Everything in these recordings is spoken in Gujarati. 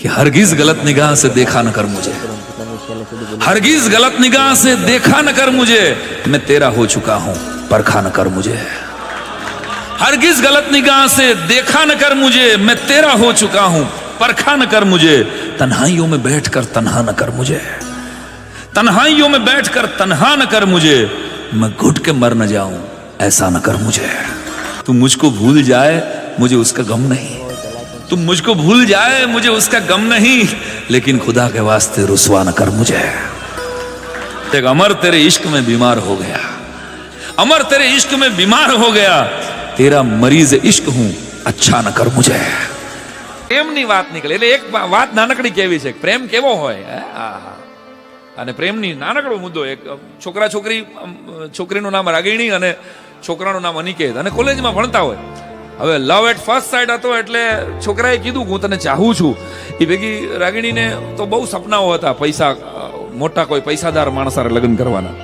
कि हरगिज गलत निगाह से देखा न कर मुझे। हरगिज गलत निगाह से देखा न कर मुझे। मैं तेरा हो चुका हूँ, परखा न कर मुझे। हरगिज गलत निगाह से देखा न कर मुझे, मैं तेरा हो चुका हूँ, परखा न कर मुझे। तन्हाइयों में बैठकर तन्हा न कर मुझे। तन्हाइयों में बैठकर तन्हा न कर मुझे। मैं घुट के मर न जाऊँ, ऐसा न कर मुझे। तू मुझको भूल जाए, मुझे उसका गम नहीं। तुम मुझको भूल जाए मुझे उसका गम नहीं लेकिन खुदा के वास्ते रुसवा न कर मुझे एक अमर तेरे इश्क में बीमार हो गया अमर तेरे इश्क में बीमार हो गया तेरा मरीज इश्क हूं अच्छा न कर मुझे પ્રેમની વાત નીકળે એટલે એક વાત નાનકડી કેવી છે પ્રેમ કેવો હોય હે? આહા. અને પ્રેમની નાનકડો મુદ્દો એક છોકરા છોકરી અમ, છોકરીનું નામ રાગીણી અને છોકરાનું નામ અનિકેત અને કોલેજમાં ભણતા હોય હવે લવ એટ ફર્સ્ટ સાઇડ હતો એટલે છોકરાએ કીધું, હું તને ચાહું છું. એ ભેગી રાગીણીને તો બહુ સપનાઓ હતા, પૈસા મોટા કોઈ પૈસાદાર માણસ સાથે લગ્ન કરવાના.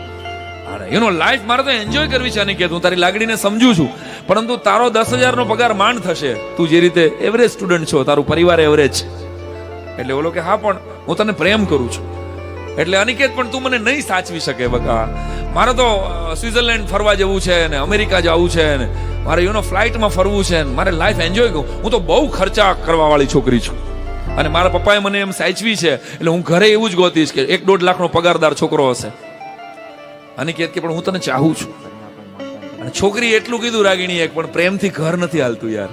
અને એનો લાઈફ મારે તો એન્જોય કરવી છે, અનિકેત, હું તારી લાગણીને સમજુ છું. પરંતુ તારો દસ હજારનો પગાર માંડ થશે. તું જે રીતે એવરેજ સ્ટુડન્ટ છો, તારું પરિવાર એવરેજ છે એટલે ઓલો કે, હા, પણ હું તને પ્રેમ કરું છું. એટલે અનિકેત, પણ તું મને નહીં સાચવી શકે બકા. મારે તો સ્વિટરલેન્ડ ફરવા જવું છે ને, અમેરિકા જવું છે ને. મારે યુનો ફ્લાઇટમાં ફરવું છે મારે લાઈફ એન્જોય કરું હું તો બહુ ખર્ચા કરવા વાળી છોકરી છું. અને મારા પપ્પાએ મને એમ સાચવી છે, એટલે હું ઘરે એવું જ ગોતીશ કે એક દોઢ લાખનો પગારદાર છોકરો હશે. અનિકેત કે, પણ હું તને ચાહું છું. અને છોકરી એટલું કીધું રાગીણી એક પણ પ્રેમથી ઘર નથી હાલતું યાર.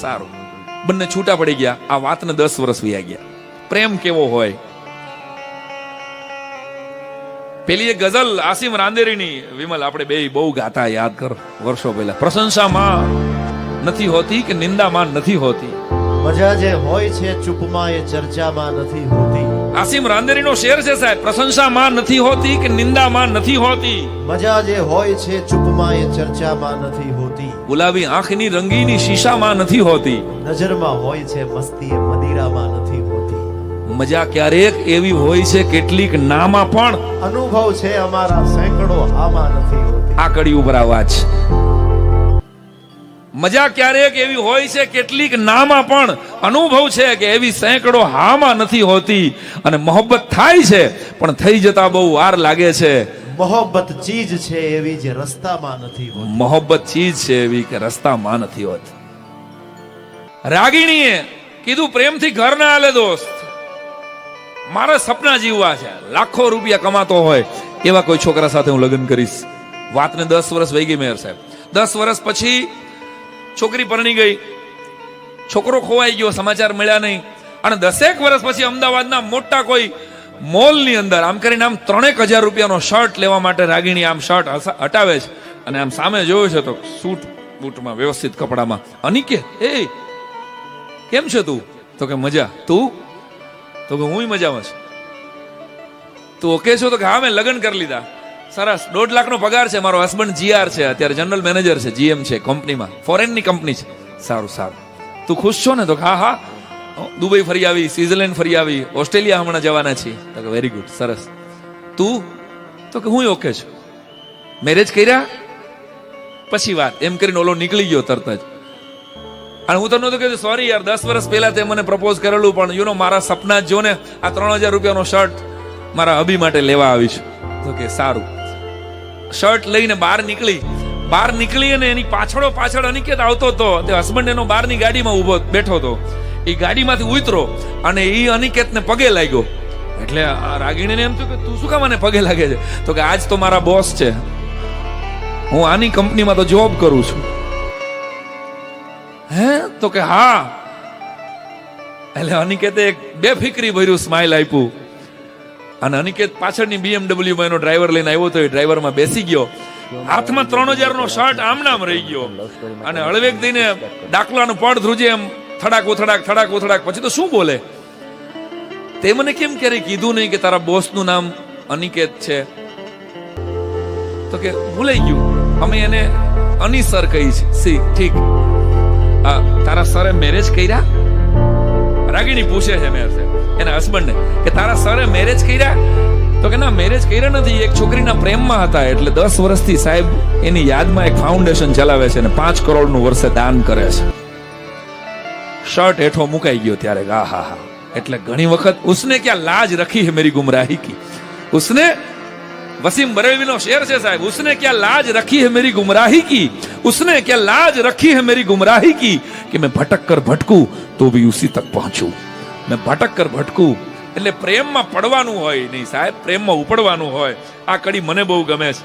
સારું. બંને છૂટા પડી ગયા. આ વાતને દસ વર્ષ વ્યા ગયા. પ્રેમ કેવો હોય? પેલી એ ગઝલ આસિમ રાંદેરીની વિમલ આપણે બે બહુ ગાતા યાદ કર વર્ષો પહેલા. પ્રશંસામાં નથી હોતી કે નિંદામાં નથી હોતી? મજા જે હોય છે ચૂપમાં એ ચર્ચામાં નથી હોતી. આસિમ રાંદેરીનો શેર છે સાહેબ પ્રશંસામાં નથી હોતી કે નિંદામાં નથી હોતી? મજા જે હોય છે ચૂપમાં એ ચર્ચામાં નથી હોતી. ગુલાબી આંખની રંગીની શીશામાં નથી હોતી? નજરમાં હોય છે મસ્તી એ મદિરામાં નથી હોતી મજા ક્યારેક એવી હોય છે કેટલીક નામાં પણ અનુભવ છે અમારા સેંકડો આમાં નથી હોતી. આ કડી ઉપર છે. મજા ક્યારેક એવી હોય છે કેટલીક નામાં પણ અનુભવ છે કે એવી સેંકડો હામાં નથી હોતી અને મોહબ્બત થાય છે પણ થઈ જતા બહુ વાર લાગે છે. મોહબ્બત ચીજ છે એવી જે રસ્તામાં નથી હોતી. મોહબ્બત ચીજ છે એવી કે રસ્તામાં નથી હોતી. રાગીણીએ કીધું પ્રેમથી ઘર ના આલે દોસ્ત. મારા સપના જીવવા છે. લાખો રૂપિયા કમાતો હોય એવા કોઈ છોકરા સાથે હું લગ્ન કરીશ. વાતને દસ વર્ષ વહી ગઈ મેયર સાહેબ. દસ વર્ષ પછી છોકરી પરણી ગઈ. છોકરો ખોવાઈ ગયો, સમાચાર મળ્યા નહીં. અને દસેક વર્ષ પછી અમદાવાદના મોટા કોઈ મોલની અંદર, આમ કરીને આમ ત્રણેક હજાર રૂપિયાનો શર્ટ લેવા માટે રાગીણી આમ શર્ટ હટાવે છે. અને આમ સામે જોયું છે તો સૂટ બૂટમાં વ્યવસ્થિત કપડામાં અનિકે એ, કેમ છે તું? તો કે, મજા, તું તો કે હું મજામાં છું. તું ઓકે છો તો કે હા, મેં લગ્ન કરી લીધા. સરસ દોઢ લાખનો પગાર છે, મારો હસબન્ડ જીઆર છે, અત્યારે જનરલ મેનેજર છે જીએમ છે કંપનીમાં ફોરેનની કંપની છે. સારું સારું. તું ખુશ છો ને તો હા હા. દુબઈ ફરી આવી સ્વિટરલેન્ડ ફરી આવી, ઓસ્ટ્રેલિયા હમણાં જવાના છીએ. તો કે વેરી ગુડ સરસ. તું, તો કે હું ઓકે છું. મેરેજ કર્યા? પછી વાત. એમ કરીને ઓલો નીકળી ગયો તરત જ. અને હું તો કહ્યું સોરી યાર, દસ વર્ષ પહેલા તે મને પ્રપોઝ કરેલું, પણ યુ નો મારા સપના જ ને, આ ત્રણ હજાર રૂપિયાનો શર્ટ મારા હબી માટે લેવા આવીશ તો કે સારું. શર્ટ લઈને બહાર નીકળી. બહાર નીકળી અને એની પાછળો પાછળ અનિકેત આવતો હતો તે હસબન્ડ એનો બહારની ગાડીમાં ઊભો બેઠો હતો એ ગાડીમાંથી ઉતરો અને એ અનિકેતને પગે લાગ્યો. એટલે રાગીણીને એમ થયું કે તું શું કામ મને પગે લાગે છે? તો કે આજ તો મારા બોસ છે. હું આની કંપનીમાં તો જોબ કરું છું. હે? તો કે હા. એટલે અનિકેતે એક બેફિકરી ભર્યું સ્માઇલ આપ્યું. અને અનિકેત પાછળની BMW માં એનો ડ્રાઈવર લઈને આવ્યો તો એ ડ્રાઈવરમાં બેસી ગયો. હાથમાં ત્રણ હજાર નો શર્ટ આમ નામ રહી ગયો. અને હળવેક દઈને ડાકલાનું પડ ધ્રુજે એમ થડાક ઉથડાક થડાક ઉથડાક. પછી તો શું બોલે? તે મને કેમ ક્યારેય કીધું નહીં કે તારા બોસનું નામ અનિકેત છે? તો કે ભૂલાઈ ગયું. અમે એને અનિસર કહી છે સી, ઠીક. સરે મેરેજ કર્યા? રાગીણી પૂછે છે મેર એના હસબન્ડ ને કે તારા સરે મેરેજ કર્યા? તો કે ના મેરેજ કર્યા નથી. એક છોકરીના પ્રેમમાં હતા એટલે દસ વર્ષથી સાહેબ એની યાદમાં એક ફાઉન્ડેશન ચલાવે છે અને પાંચ કરોડનું વર્ષે દાન કરે છે. શર્ટ હેઠો મુકાઈ ગયો ત્યારે આ હા હા એટલે ઘણી વખત ઉસને ક્યાં લાજ રખી હે મેરી ગુમરાહી કી? ઉસને वसीम बरेलवी નો શેર છે સાહેબ उसने क्या लाज रखी है मेरी गुमराही की उसने क्या लाज रखी है मेरी गुमराही की कि मैं भटक कर भटकूं तो भी उसी तक पहुंचूं मैं भटक कर भटकूं એટલે પ્રેમમાં પડવાનું હોય નહીં સાહેબ પ્રેમમાં ઉપડવાનું હોય આ કડી મને બહુ ગમે છે